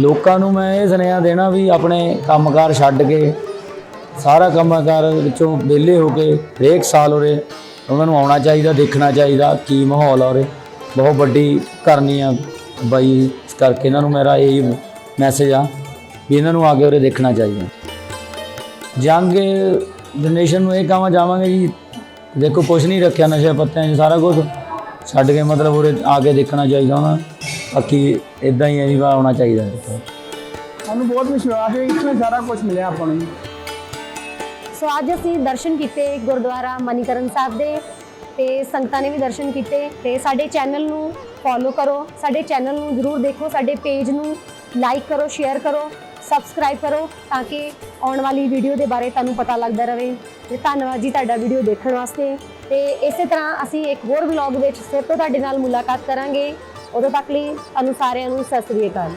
ਲੋਕਾਂ ਨੂੰ ਮੈਂ ਇਹ ਸੁਨੇਹਾ ਦੇਣਾ ਵੀ ਆਪਣੇ ਕੰਮਕਾਰ ਛੱਡ ਕੇ, ਸਾਰਾ ਕੰਮਕਾਰ ਵਿੱਚੋਂ ਵਿਹਲੇ ਹੋ ਕੇ ਹਰੇਕ ਸਾਲ ਉਰੇ ਉਹਨਾਂ ਨੂੰ ਆਉਣਾ ਚਾਹੀਦਾ, ਦੇਖਣਾ ਚਾਹੀਦਾ ਕੀ ਮਾਹੌਲ ਆ ਉਰੇ। ਬਹੁਤ ਵੱਡੀ ਕਰਨੀ ਆ ਬਾਈ, ਇਸ ਕਰਕੇ ਇਹਨਾਂ ਨੂੰ ਮੇਰਾ ਇਹ ਮੈਸੇਜ ਆ ਵੀ ਇਹਨਾਂ ਨੂੰ ਆ ਕੇ ਉਰੇ ਦੇਖਣਾ ਚਾਹੀਦਾ। ਜੰਗ ਜਨਰੇਸ਼ਨ ਨੂੰ ਇਹ ਕਹਾਂ ਜਾਵਾਂਗੇ ਜੀ? ਦੇਖੋ ਕੁਝ ਨਹੀਂ ਰੱਖਿਆ ਨਸ਼ੇ ਪੱਤਿਆਂ 'ਚ, ਸਾਰਾ ਕੁਝ ਛੱਡ ਕੇ ਮਤਲਬ ਉਰੇ ਆ ਕੇ ਦੇਖਣਾ ਚਾਹੀਦਾ ਉਹਨਾਂ ਬਾਕੀ ਇਦਾਂ ਹੀ ਹੈ ਜੀ ਵਾ ਆਉਣਾ ਚਾਹੀਦਾ। ਇੱਥੇ। ਸਾਨੂੰ ਬਹੁਤ ਵਿਸ਼ਵਾਸ ਹੈ ਇੱਥੋਂ ਹੀ ਸਾਰਾ ਕੁਝ ਮਿਲਿਆ ਆਪਾਂ ਨੂੰ। ਸੋ ਅੱਜ ਅਸੀਂ ਦਰਸ਼ਨ ਕੀਤੇ ਗੁਰਦੁਆਰਾ ਮਨੀਕਰਨ ਸਾਹਿਬ ਦੇ ਤੇ ਸੰਗਤਾਂ ਨੇ ਵੀ ਦਰਸ਼ਨ ਕੀਤੇ ਤੇ ਸਾਡੇ ਚੈਨਲ ਨੂੰ ਫੋਲੋ ਕਰੋ ਸਾਡੇ ਚੈਨਲ ਨੂੰ ਜ਼ਰੂਰ ਦੇਖੋ ਸਾਡੇ ਪੇਜ ਨੂੰ ਲਾਈਕ ਕਰੋ ਸ਼ੇਅਰ ਕਰੋ ਸਬਸਕ੍ਰਾਈਬ ਕਰੋ ਤਾਂ ਕਿ ਆਉਣ ਵਾਲੀ ਵੀਡੀਓ ਦੇ ਬਾਰੇ ਤੁਹਾਨੂੰ ਪਤਾ ਲੱਗਦਾ ਰਹੇ। ਤੇ ਧੰਨਵਾਦ ਜੀ ਤੁਹਾਡਾ ਵੀਡੀਓ ਦੇਖਣ ਵਾਸਤੇ। ਤੇ ਇਸੇ ਤਰ੍ਹਾਂ ਅਸੀਂ ਇੱਕ ਹੋਰ ਵਲੌਗ ਵਿੱਚ ਫਿਰ ਤੋਂ ਤੁਹਾਡੇ ਨਾਲ ਮੁਲਾਕਾਤ ਕਰਾਂਗੇ। ਉਦੋਂ ਤੱਕ ਲਈ ਤੁਹਾਨੂੰ ਸਾਰਿਆਂ ਨੂੰ ਸਤਿ ਸ੍ਰੀ ਅਕਾਲ।